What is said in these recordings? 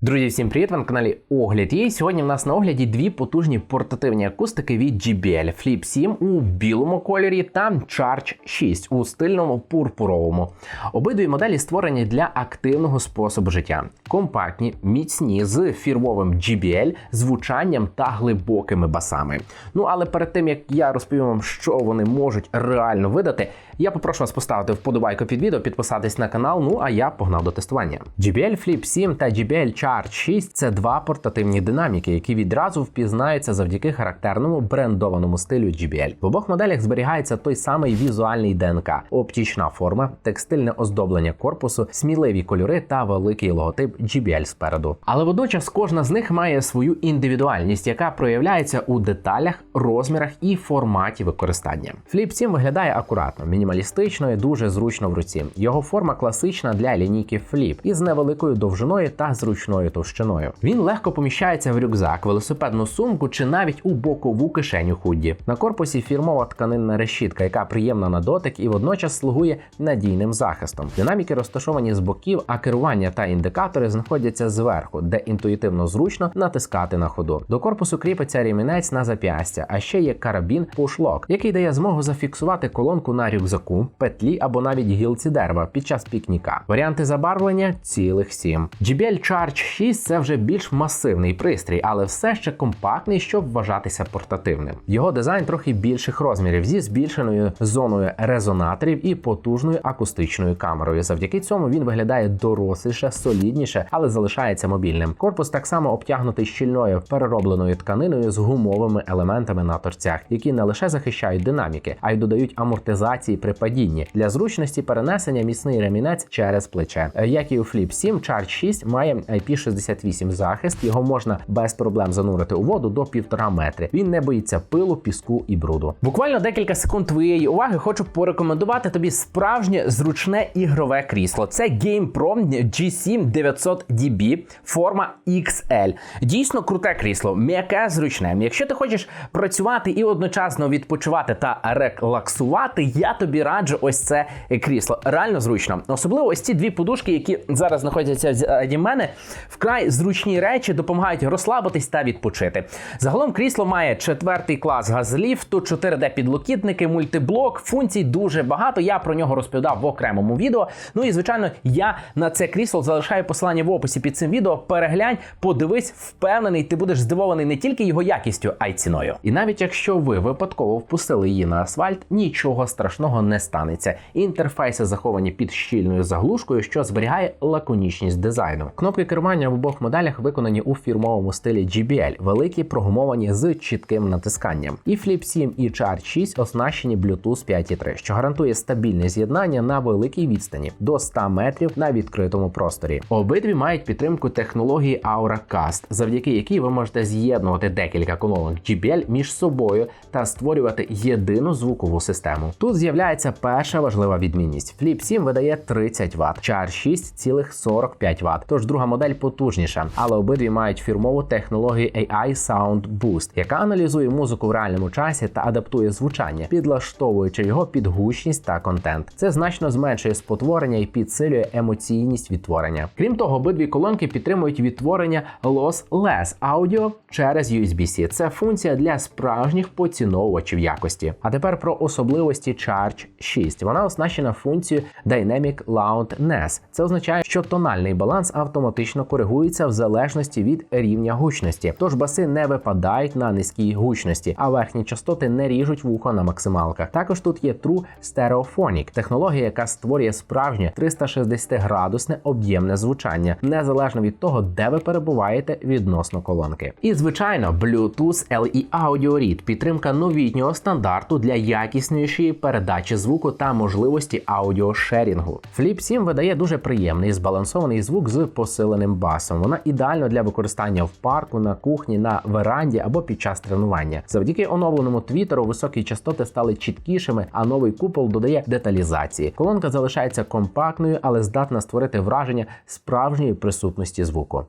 Друзі, всім привіт! Ви на каналі Огляд. І сьогодні в нас на огляді дві потужні портативні акустики від JBL Flip 7 у білому кольорі та Charge 6 у стильному пурпуровому. Обидві моделі створені для активного способу життя. Компактні, міцні з фірмовим JBL, звучанням та глибокими басами. Ну але перед тим як я розповім вам, що вони можуть реально видати, я попрошу вас поставити вподобайку під відео, підписатись на канал. Ну а я погнав до тестування. JBL Flip 7 та JBL Charge 6 це два портативні динаміки, які відразу впізнаються завдяки характерному брендованому стилю JBL. В обох моделях зберігається той самий візуальний ДНК, оптічна форма, текстильне оздоблення корпусу, сміливі кольори та великий логотип JBL спереду. Але водночас кожна з них має свою індивідуальність, яка проявляється у деталях, розмірах і форматі використання. Flip 7 виглядає акуратно, мінімалістично і дуже зручно в руці. Його форма класична для лінійки Flip із невеликою довжиною та зручною товщиною. Він легко поміщається в рюкзак, велосипедну сумку чи навіть у бокову кишеню худі. На корпусі фірмова тканинна решітка, яка приємна на дотик і водночас слугує надійним захистом. Динаміки розташовані з боків, а керування та індикатори знаходяться зверху, де інтуїтивно зручно натискати на ходу. До корпусу кріпиться рімінець на зап'ястя, а ще є карабін Push-Lock, який дає змогу зафіксувати колонку на рюкзаку, петлі або навіть гілці дерева під час пікніка. Варіанти забарвлення цілих сім. JBL Charge 6 це вже більш масивний пристрій, але все ще компактний, щоб вважатися портативним. Його дизайн трохи більших розмірів зі збільшеною зоною резонаторів і потужною акустичною камерою. Завдяки цьому він виглядає доросліше, солідніше, але залишається мобільним. Корпус так само обтягнутий щільною переробленою тканиною з гумовими елементами на торцях, які не лише захищають динаміки, а й додають амортизації при падінні для зручності перенесення міцний ремінець через плече. Як і у Flip 7, Charge 6 має IP68 захист. Його можна без проблем занурити у воду до півтора метри. Він не боїться пилу, піску і бруду. Буквально декілька секунд твоєї уваги хочу порекомендувати тобі справжнє зручне ігрове крісло. Це GamePro G7 900DB форма XL. Дійсно круте крісло, м'яке, зручне. Якщо ти хочеш працювати і одночасно відпочивати та релаксувати, я тобі раджу ось це крісло. Реально зручно. Особливо ось ці дві подушки, які зараз знаходяться ззаді мене, вкрай зручні речі допомагають розслабитись та відпочити. Загалом крісло має четвертий клас газліфту, 4D підлокітники, мультиблок, функцій дуже багато. Я про нього розповідав в окремому відео. Ну і звичайно, я на це крісло залишаю посилання в описі під цим відео. Переглянь, подивись, впевнений, ти будеш здивований не тільки його якістю, а й ціною. І навіть якщо ви випадково впустили її на асфальт, нічого страшного не станеться. Інтерфейси заховані під щільною заглушкою, що зберігає лаконічність дизайну. Кнопки керування в обох моделях виконані у фірмовому стилі JBL, великі прогумовані з чітким натисканням. І Flip 7 і Charge 6 оснащені Bluetooth 5.3, що гарантує стабільне з'єднання на великій відстані до 100 метрів на відкритому просторі. Обидві мають підтримку технології AuraCast, завдяки якій ви можете з'єднувати декілька колонок JBL між собою та створювати єдину звукову систему. Тут з'являється перша важлива відмінність: Flip 7 видає 30 Вт, Charge 6 цілих 45 Вт. Тож друга модель потужніша, але обидві мають фірмову технологію AI Sound Boost, яка аналізує музику в реальному часі та адаптує звучання, підлаштовуючи його під гучність та контент. Це значно зменшує спотворення і підсилює емоційність відтворення. Крім того, обидві колонки підтримують відтворення lossless аудіо через USB-C. Це функція для справжніх поціновувачів якості. А тепер про особливості Charge 6. Вона оснащена функцією Dynamic Loudness. Це означає, що тональний баланс автоматично коригується в залежності від рівня гучності. Тож баси не випадають на низькій гучності, а верхні частоти не ріжуть вухо на максималках. Також тут є True Stereophonic – технологія, яка створює справжнє 360-градусне об'ємне звучання, незалежно від того, де ви перебуваєте відносно колонки. І звичайно, Bluetooth LE Audio Read – підтримка новітнього стандарту для якіснішої передачі звуку та можливості аудіошерінгу. Flip 7 видає дуже приємний збалансований звук з посиленим басом. Вона ідеально для використання в парку, на кухні, на веранді або під час тренування. Завдяки оновленому твіттеру високі частоти стали чіткішими, а новий купол додає деталізації. Колонка залишається компактною, але здатна створити враження справжньої присутності звуку.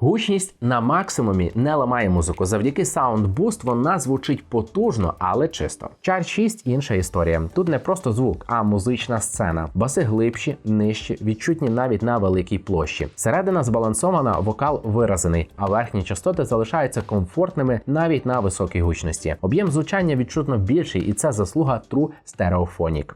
Гучність на максимумі не ламає музику. Завдяки Sound Boost вона звучить потужно, але чисто. Charge 6 інша історія. Тут не просто звук, а музична сцена. Баси глибші, нижчі, відчутні навіть на великій площі. Середина збалансована, вокал виразений, а верхні частоти залишаються комфортними навіть на високій гучності. Об'єм звучання відчутно більший, і це заслуга True Stereophonic.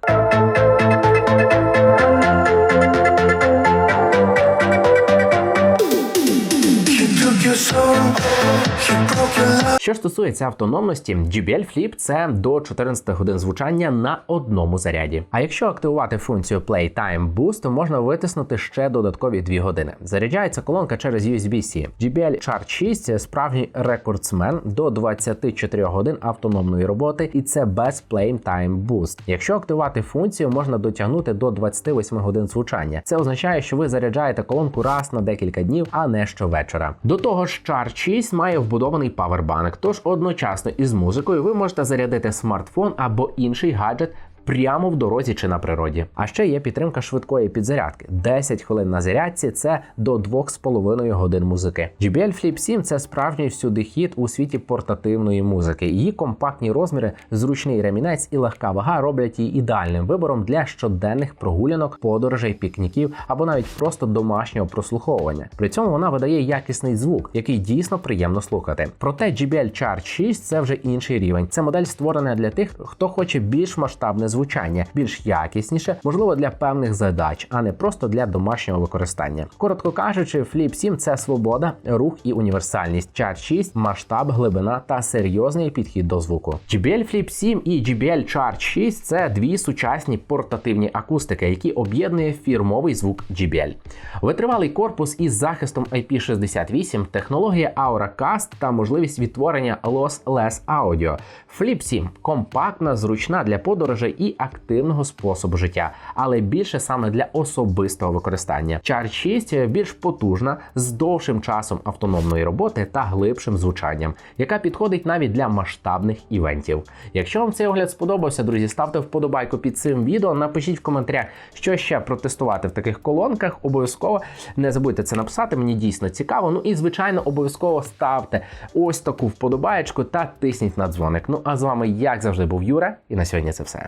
Що стосується автономності, JBL Flip це до 14 годин звучання на одному заряді. А якщо активувати функцію Playtime Boost, то можна витиснути ще додаткові 2 години. Заряджається колонка через USB-C. JBL Charge 6 справжній рекордсмен до 24 годин автономної роботи, і це без Playtime Boost. Якщо активувати функцію, можна дотягнути до 28 годин звучання. Це означає, що ви заряджаєте колонку раз на декілька днів, а не щовечора. До того ж, Char 6 має вбудований павербанк, тож одночасно із музикою ви можете зарядити смартфон або інший гаджет. Прямо в дорозі чи на природі. А ще є підтримка швидкої підзарядки. 10 хвилин на зарядці це до 2,5 годин музики. JBL Flip 7 це справжній всюди хід у світі портативної музики. Її компактні розміри, зручний ремінець і легка вага роблять її ідеальним вибором для щоденних прогулянок, подорожей, пікніків або навіть просто домашнього прослуховування. При цьому вона видає якісний звук, який дійсно приємно слухати. Проте JBL Charge 6 це вже інший рівень. Це модель створена для тих, хто хоче більш масштабне звучання, більш якісніше, можливо, для певних задач, а не просто для домашнього використання. Коротко кажучи, Flip 7 – це свобода, рух і універсальність. Charge 6 – масштаб, глибина та серйозний підхід до звуку. JBL Flip 7 і JBL Charge 6 – це дві сучасні портативні акустики, які об'єднує фірмовий звук JBL. Витривалий корпус із захистом IP68, технологія AuraCast та можливість відтворення Lossless Audio. Flip 7 – компактна, зручна для подорожей і активного способу життя, але більше саме для особистого використання. Charge 6 більш потужна, з довшим часом автономної роботи та глибшим звучанням, яка підходить навіть для масштабних івентів. Якщо вам цей огляд сподобався, друзі, ставте вподобайку під цим відео. Напишіть в коментарях, що ще протестувати в таких колонках. Обов'язково не забудьте це написати. Мені дійсно цікаво. Ну і звичайно, обов'язково ставте ось таку вподобаєчку та тисніть на дзвоник. Ну а з вами, як завжди, був Юра, і на сьогодні це все.